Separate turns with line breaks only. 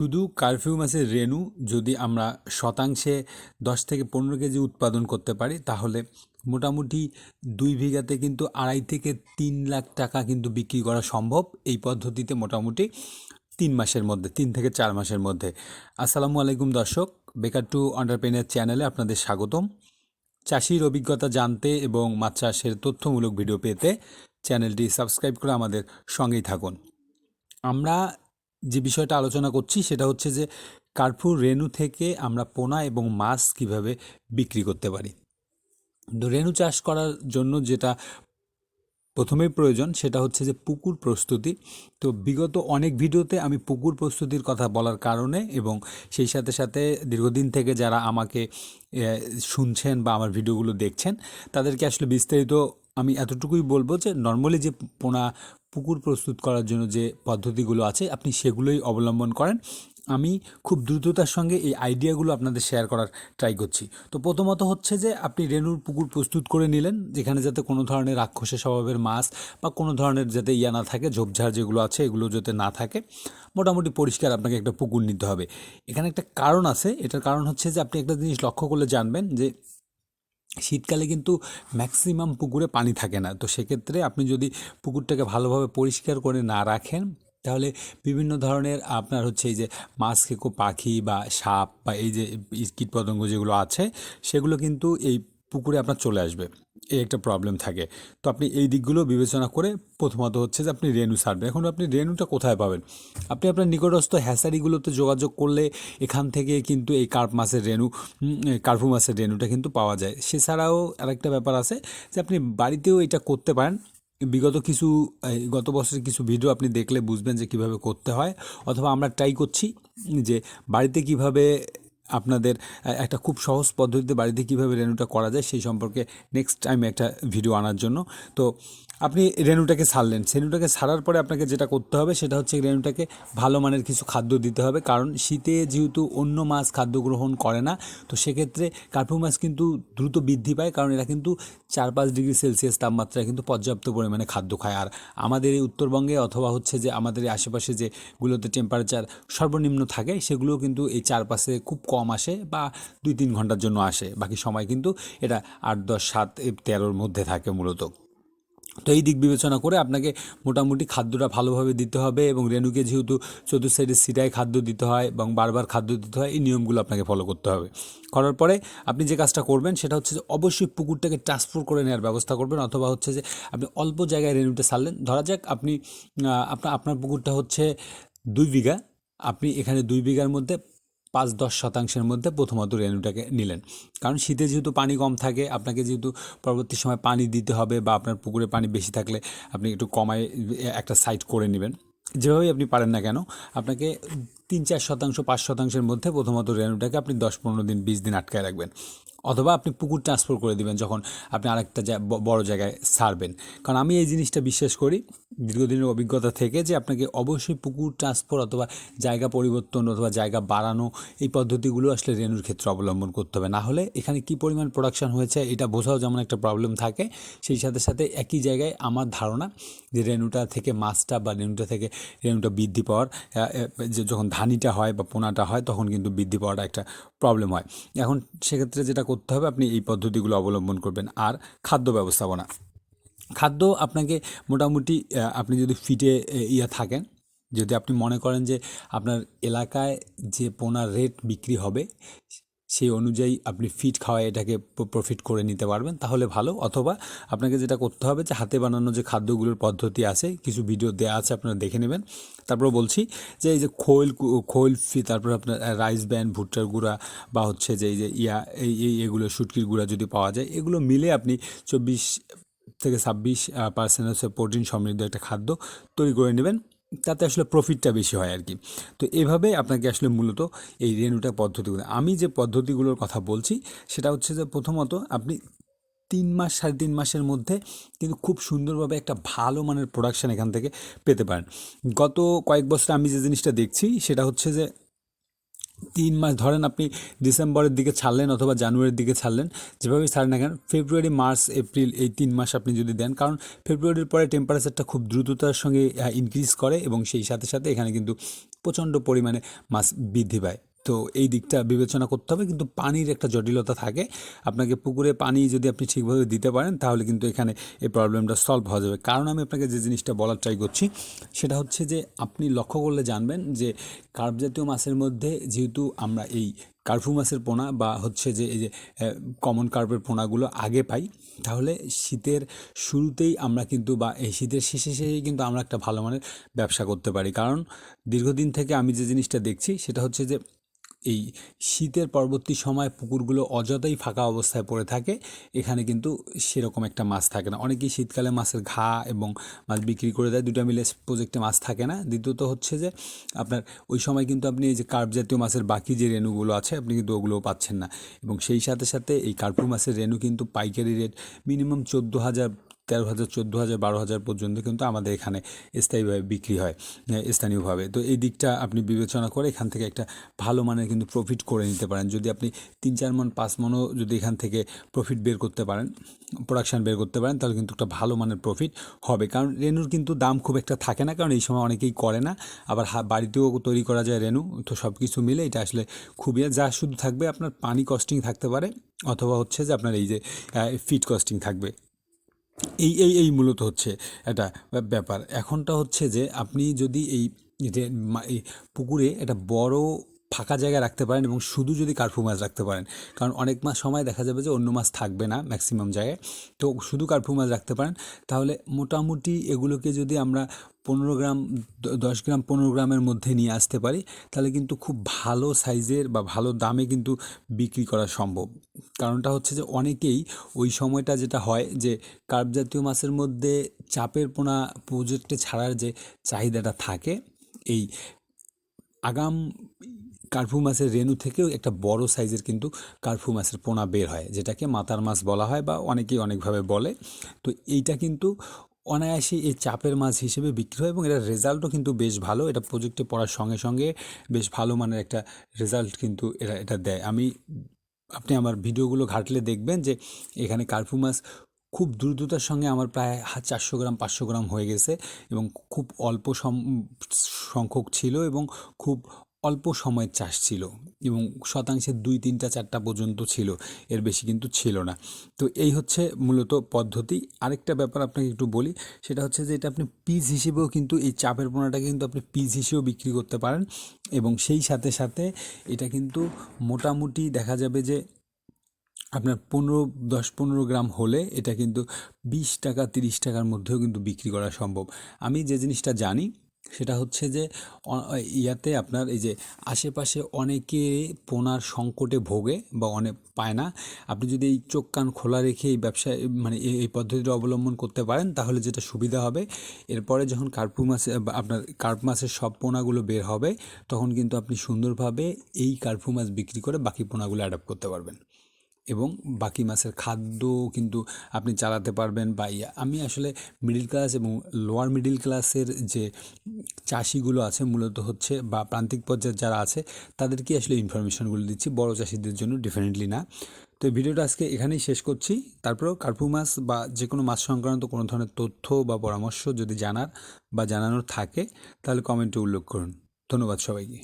শুধু কারফিউ মাছের রেণু যদি আমরা শতাংশে দশ থেকে পনেরো কেজি উৎপাদন করতে পারি, তাহলে মোটামুটি দুই বিঘাতে কিন্তু আড়াই থেকে তিন লাখ টাকা কিন্তু বিক্রি করা সম্ভব এই পদ্ধতিতে মোটামুটি তিন মাসের মধ্যে, তিন থেকে চার মাসের মধ্যে। আসসালামু আলাইকুম দর্শক, বেকার টু অন্টারপ্রেনার চ্যানেলে আপনাদের স্বাগতম। চাষির অভিজ্ঞতা জানতে এবং মাছ চাষের তথ্যমূলক ভিডিও পেতে চ্যানেলটি সাবস্ক্রাইব করে আমাদের সঙ্গেই থাকুন। আমরা যে বিষয়টা আলোচনা করছি সেটা হচ্ছে যে কার্ফুর রেণু থেকে আমরা পোনা এবং মাছ কীভাবে বিক্রি করতে পারি। রেণু চাষ করার জন্য যেটা প্রথমেই প্রয়োজন সেটা হচ্ছে যে পুকুর প্রস্তুতি। তো বিগত অনেক ভিডিওতে আমি পুকুর প্রস্তুতির কথা বলার কারণে এবং সেই সাথে সাথে দীর্ঘদিন থেকে যারা আমাকে শুনছেন বা আমার ভিডিওগুলো দেখছেন, তাদেরকে আসলে বিস্তারিত আমি এতটুকুই বলব যে নর্মালি যে পোনা পুকুর প্রস্তুত করার জন্য যে পদ্ধতিগুলো আছে, আপনি সেগুলোই অবলম্বন করেন। আমি খুব দ্রুততার সঙ্গে এই আইডিয়াগুলো আপনাদের শেয়ার করার ট্রাই করছি। তো প্রথমত হচ্ছে যে, আপনি রেণুর পুকুর প্রস্তুত করে নিলেন, যেখানে যাতে কোনো ধরনের রাক্ষসের স্বভাবের মাছ বা কোনো ধরনের যাতে ইয়া না থাকে, ঝোপঝাড় যেগুলো আছে, এগুলো যাতে না থাকে, মোটামুটি পরিষ্কার আপনাকে একটা পুকুর নিতে হবে। এখানে একটা কারণ আছে, এটার কারণ হচ্ছে যে, আপনি একটা জিনিস লক্ষ্য করলে জানবেন যে শীতকালে কিন্তু ম্যাক্সিমাম পুকুরে পানি থাকে না। তো সেক্ষেত্রে আপনি যদি পুকুরটাকে ভালোভাবে পরিষ্কার করে না রাখেন, তাহলে বিভিন্ন ধরনের আপনার হচ্ছে এই যে মাছ খেকো পাখি বা সাপ বা এই যে কীটপতঙ্গ যেগুলো আছে, সেগুলো কিন্তু এই পুকুরে আপনার চলে আসবে। একটা প্রবলেম থাকে। তো আপনি এই দিকগুলো বিবেচনা করে প্রথমত হচ্ছে যে আপনি রেনু সারবেন এখন আপনি রেনুটা কোথায় পাবেন? আপনি আপনার নিকটস্থ হ্যাসারিগুলোতে যোগাযোগ করলে এখান থেকে কিন্তু এই কার্প মাছের রেনু কার্পু মাছের রেনুটা কিন্তু পাওয়া যায়। সেছাড়াও আরেকটা ব্যাপার আছে যে আপনি বাড়িতেও এটা করতে পারেন। বিগত কিছু গত বছরের কিছু ভিডিও আপনি দেখলে বুঝবেন যে কীভাবে করতে হয়। অথবা আমরা ট্রাই করছি যে বাড়িতে কীভাবে আপনাদের একটা খুব সহজ পদ্ধতিতে বাড়িতে কীভাবে রেনুটা করা যায় সেই সম্পর্কে নেক্সট টাইম একটা ভিডিও আনার জন্য। তো আপনি রেনুটাকে ছাড়লেন রেনুটাকে ছাড়ার পরে আপনাকে যেটা করতে হবে সেটা হচ্ছে রেনুটাকে ভালো মানের কিছু খাদ্য দিতে হবে। কারণ শীতে যেহেতু অন্য মাছ খাদ্য গ্রহণ করে না, তো সেক্ষেত্রে কার্পু মাছ কিন্তু দ্রুত বৃদ্ধি পায়। কারণ এরা কিন্তু চার পাঁচ ডিগ্রি সেলসিয়াস তাপমাত্রায় কিন্তু পর্যাপ্ত পরিমাণে খাদ্য খায়। আর আমাদের এই উত্তরবঙ্গে অথবা হচ্ছে যে আমাদের এই আশেপাশে যেগুলোতে টেম্পারেচার সর্বনিম্ন থাকে, সেগুলোও কিন্তু এই চারপাশে খুব কম আসে বা দুই তিন ঘণ্টার জন্য আসে। বাকি সময় কিন্তু এটা আট, দশ, সাত, তেরোর মধ্যে থাকে মূলত। তো এই দিক বিবেচনা করে আপনাকে মোটামুটি খাদ্যটা ভালোভাবে দিতে হবে এবং রেণুকে যেহেতু চতুর্থ সাইডে সিটায় খাদ্য দিতে হয় এবং বারবার খাদ্য দিতে হয়, এই নিয়মগুলো আপনাকে ফলো করতে হবে। করার পরে আপনি যে কাজটা করবেন সেটা হচ্ছে যে অবশ্যই পুকুরটাকে ট্রান্সফার করে নেওয়ার ব্যবস্থা করবেন অথবা হচ্ছে যে আপনি অল্প জায়গায় রেণুটা সারলেন। ধরা যাক আপনি আপনার আপনার পুকুরটা হচ্ছে দুই বিঘা। আপনি এখানে দুই বিঘার মধ্যে পাঁচ দশ শতাংশের মধ্যে প্রথমত রেণুটাকে নিলেন। কারণ শীতে যেহেতু পানি কম থাকে, আপনাকে যেহেতু পরবর্তী সময় পানি দিতে হবে বা আপনার পুকুরে পানি বেশি থাকলে আপনি একটু কমায় একটা সাইড করে নেবেন। যেভাবেই আপনি পারেন না কেন, আপনাকে তিন চার শতাংশ, পাঁচ শতাংশের মধ্যে প্রথমত রেণুটাকে আপনি দশ পনেরো দিন, বিশ দিন আটকায় রাখবেন। অথবা আপনি পুকুর ট্রান্সফার করে দিবেন যখন আপনি আরেকটা বড় জায়গায় সারবেন। কারণ আমি এই জিনিসটা বিশ্বাস করি, দীর্ঘদিনের অভিজ্ঞতা থেকে যে আপনাকে অবশ্যই পুকুর ট্রান্সফার অথবা জায়গা পরিবর্তন অথবা জায়গা বাড়ানো, এই পদ্ধতিগুলো আসলে রেণুর ক্ষেত্রে অবলম্বন করতে হবে। না হলে এখানে কি পরিমাণ প্রোডাকশন হয়েছে এটা বোঝাও যেমন একটা প্রবলেম থাকে, সেই সাথে সাথে একই জায়গায় আমার ধারণা যে রেণুটা থেকে মাছটা বা রেণুটা থেকে রেণুটা বৃদ্ধি পাওয়ার যে যখন ধানিটা হয় বা পোনাটা হয় তখন কিন্তু বৃদ্ধি পাওয়াটা একটা প্রবলেম হয়। এখন সেক্ষেত্রে যেটা করতে হবে, আপনি এই পদ্ধতিগুলো অবলম্বন করবেন। আর খাদ্য ব্যবস্থাপনা। খাদ্য আপনাকে মোটামুটি আপনি যদি ফিটে ইয়া থাকেন, যদি আপনি মনে করেন যে আপনার এলাকায় যে পোনার রেট বিক্রি হবে সেই অনুযায়ী আপনি ফিট খাওয়ায় এটাকে প্রফিট করে নিতে পারবেন, তাহলে ভালো। অথবা আপনাকে যেটা করতে হবে যে, হাতে বানানো যে খাদ্যগুলোর পদ্ধতি আছে, কিছু ভিডিও দেওয়া আছে, আপনারা দেখে নেবেন। তারপর বলছি যে, এই যে খোল খোল ফি, তারপর আপনার রাইস ব্যান্ড ভুট্টার গুঁড়া, বা হচ্ছে যে, এই যে ইয়া, এই এগুলো শুটকির গুঁড়া যদি পাওয়া যায়, এগুলো মিলে আপনি চব্বিশ থেকে ছাব্বিশ পার্সেন্ট হচ্ছে প্রোটিন সমৃদ্ধ একটা খাদ্য তৈরি করে নেবেন। তাতে আসলে প্রফিটটা বেশি হয় আর কি তো এভাবে আপনাকে আসলে মূলত এই রেনুটা পদ্ধতিগুলো আমি যে পদ্ধতিগুলোর কথা বলছি, সেটা হচ্ছে যে প্রথমত আপনি তিন মাস, সাড়ে তিন মাসের মধ্যে কিন্তু খুব সুন্দরভাবে একটা ভালো মানের প্রোডাকশান এখান থেকে পেতে পারেন। গত কয়েক বছর আমি যে জিনিসটা দেখছি, সেটা হচ্ছে যে তিন মাস, ধরেন আপনি ডিসেম্বরের দিকে ছাড়লেন অথবা জানুয়ারির দিকে ছাড়লেন, যেভাবে ছাড়েন না কেন, ফেব্রুয়ারি, মার্চ, এপ্রিল এই তিন মাস আপনি যদি দেন, কারণ ফেব্রুয়ারির পরে টেম্পারেচারটা খুব দ্রুততার সঙ্গে ইনক্রিজ করে এবং সেই সাথে সাথে এখানে কিন্তু প্রচণ্ড পরিমাণে মাছ বৃদ্ধি পায়। তো এই দিকটা বিবেচনা করতে হবে, কিন্তু পানির একটা জটিলতা থাকে। আপনাকে পুকুরে পানি যদি আপনি ঠিকভাবে দিতে পারেন, তাহলে কিন্তু এখানে এই প্রবলেমটা সলভ হওয়া যাবে। কারণ আমি আপনাকে যে জিনিসটা বলার ট্রাই করছি, সেটা হচ্ছে যে আপনি লক্ষ্য করলে জানবেন যে কার্প জাতীয় মাছের মধ্যে যেহেতু আমরা এই কার্ফু মাছের পোনা বা হচ্ছে যে এই যে কমন কার্পের পোনাগুলো আগে পাই, তাহলে শীতের শুরুতেই আমরা কিন্তু বা এই শীতের শেষে শেষেই কিন্তু আমরা একটা ভালো মানের ব্যবসা করতে পারি। কারণ দীর্ঘদিন থেকে আমি যে জিনিসটা দেখছি, সেটা হচ্ছে যে এই শীতের পরবর্তী সময় পুকুরগুলো অযথাই ফাঁকা অবস্থায় পড়ে থাকে। এখানে কিন্তু সেরকম একটা মাছ থাকে না। অনেকেই শীতকালে মাছের ঘা এবং মাছ বিক্রি করে দেয়। দুটা মিলে প্রজেক্টে মাছ থাকে না। দ্বিতীয়ত হচ্ছে যে আপনার ওই সময় কিন্তু আপনি এই যে কার্প জাতীয় মাছের বাকি যে রেণুগুলো আছে, আপনি কিন্তু ওগুলোও পাচ্ছেন না। এবং সেই সাথে সাথে এই কার্পু মাছের রেণু কিন্তু পাইকারি রেট মিনিমাম চোদ্দ হাজার তেরো হাজার চোদ্দ হাজার বারো হাজার পর্যন্ত কিন্তু আমাদের এখানে স্থায়ীভাবে বিক্রি হয় স্থানীয়ভাবে। তো এই দিকটা আপনি বিবেচনা করে এখান থেকে একটা ভালো মানের কিন্তু প্রফিট করে নিতে পারেন। যদি আপনি তিন, চার মন, পাঁচ মনও যদি এখান থেকে প্রফিট বের করতে পারেন প্রোডাকশান বের করতে পারেন, তাহলে কিন্তু একটা ভালো মানের প্রফিট হবে। কারণ রেনুর কিন্তু দাম খুব একটা থাকে না, কারণ এই সময় অনেকেই করে না। আবার বাড়িতেও তৈরি করা যায় রেনু তো সব কিছু মিলে এটা আসলে খুবই যা শুধু থাকবে আপনার পানি কস্টিং থাকতে পারে, অথবা হচ্ছে যে আপনার এই যে ফিট কস্টিং থাকবে। এই এই এই মূলত হচ্ছে একটা ব্যাপার। এখনটা হচ্ছে যে আপনি যদি এই যে পুকুরে একটা বড় ফাঁকা জায়গায় রাখতে পারেন এবং শুধু যদি কার্ফু মাছ রাখতে পারেন। কারণ অনেক মাস সময় দেখা যাবে যে অন্য মাছ থাকবে না ম্যাক্সিমাম জায়গায়। তো শুধু কার্ফু মাছ রাখতে পারেন। তাহলে মোটামুটি এগুলোকে যদি আমরা পনেরো গ্রাম দশ গ্রাম, পনেরো গ্রামের মধ্যে নিয়ে আসতে পারি, তাহলে কিন্তু খুব ভালো সাইজের বা ভালো দামে কিন্তু বিক্রি করা সম্ভব। কারণটা হচ্ছে যে অনেকেই ওই সময়টা যেটা হয় যে কার্প জাতীয় মাছের মধ্যে চাপের পোনা প্রজেক্টে ছাড়ার যে চাহিদাটা থাকে, এই আগাম কার্ফু মাছের রেণু থেকেও একটা বড় সাইজের কিন্তু কার্ফু মাছের পোনা বের হয়, যেটাকে মাতার মাছ বলা হয় বা অনেকেই অনেকভাবে বলে। তো এইটা কিন্তু অনায়াসে এই চাপের মাছ হিসেবে বিক্রি হয় এবং এটার রেজাল্টও কিন্তু বেশ ভালো। এটা প্রজেক্টে পড়ার সঙ্গে সঙ্গে বেশ ভালো মানের একটা রেজাল্ট কিন্তু এটা এটা দেয়। আমি, আপনি আমার ভিডিওগুলো ঘাটলে দেখবেন যে এখানে কার্ফু মাছ খুব দ্রুততার সঙ্গে আমার প্রায় চারশো গ্রাম, পাঁচশো গ্রাম হয়ে গেছে এবং খুব অল্প সংখ্যক ছিল এবং খুব অল্প সময়ের চাষ ছিল এবং শতাংশের দুই, তিনটা, চারটা পর্যন্ত ছিল। এর বেশি কিন্তু ছিল না। তো এই হচ্ছে মূলত পদ্ধতি। আরেকটা ব্যাপার আপনাকে একটু বলি, সেটা হচ্ছে যে এটা আপনি পিস হিসেবেও কিন্তু এই চাপের পোনাটাকে কিন্তু আপনি পিস হিসেবেও বিক্রি করতে পারেন এবং সেই সাথে সাথে এটা কিন্তু মোটামুটি দেখা যাবে যে আপনার পনেরো, দশ, পনেরো গ্রাম হলে এটা কিন্তু বিশ টাকা, তিরিশ টাকার মধ্যেও কিন্তু বিক্রি করা সম্ভব। আমি যে জিনিসটা জানি সেটা হচ্ছে যে ইয়াতে আপনার এই যে আশেপাশে অনেকে পোনার সংকটে ভোগে বা অনেক পায় না। আপনি যদি এই চোখ কান খোলা রেখে এই ব্যবসা মানে এই পদ্ধতিটা অবলম্বন করতে পারেন, তাহলে যেটা সুবিধা হবে, এরপরে যখন কার্পু মাসে আপনার কার্প মাছের সব পোনাগুলো বের হবে, তখন কিন্তু আপনি সুন্দরভাবে এই কার্পু মাছ বিক্রি করে বাকি পোনাগুলো অ্যাডাপ্ট করতে পারবেন। এবং বাকি মাসের খাদ্য কিন্তু আপনি চালাতে পারবেন বা ইয়া। আমি আসলে মিডিল ক্লাস এবং লোয়ার মিডিল ক্লাসের যে চাষিগুলো আছে মূলত হচ্ছে বা প্রান্তিক পর্যায়ে যারা আছে, তাদেরকে আসলে ইনফরমেশনগুলো দিচ্ছি। বড় চাষিদের জন্য ডেফিনেটলি না। তো এই ভিডিওটা আজকে এখানেই শেষ করছি। তারপরেও কার্পু মাছ বা যে কোনো মাছ সংক্রান্ত কোনো ধরনের তথ্য বা পরামর্শ যদি জানার বা জানানোর থাকে, তাহলে কমেন্টে উল্লেখ করুন। ধন্যবাদ সবাইকে।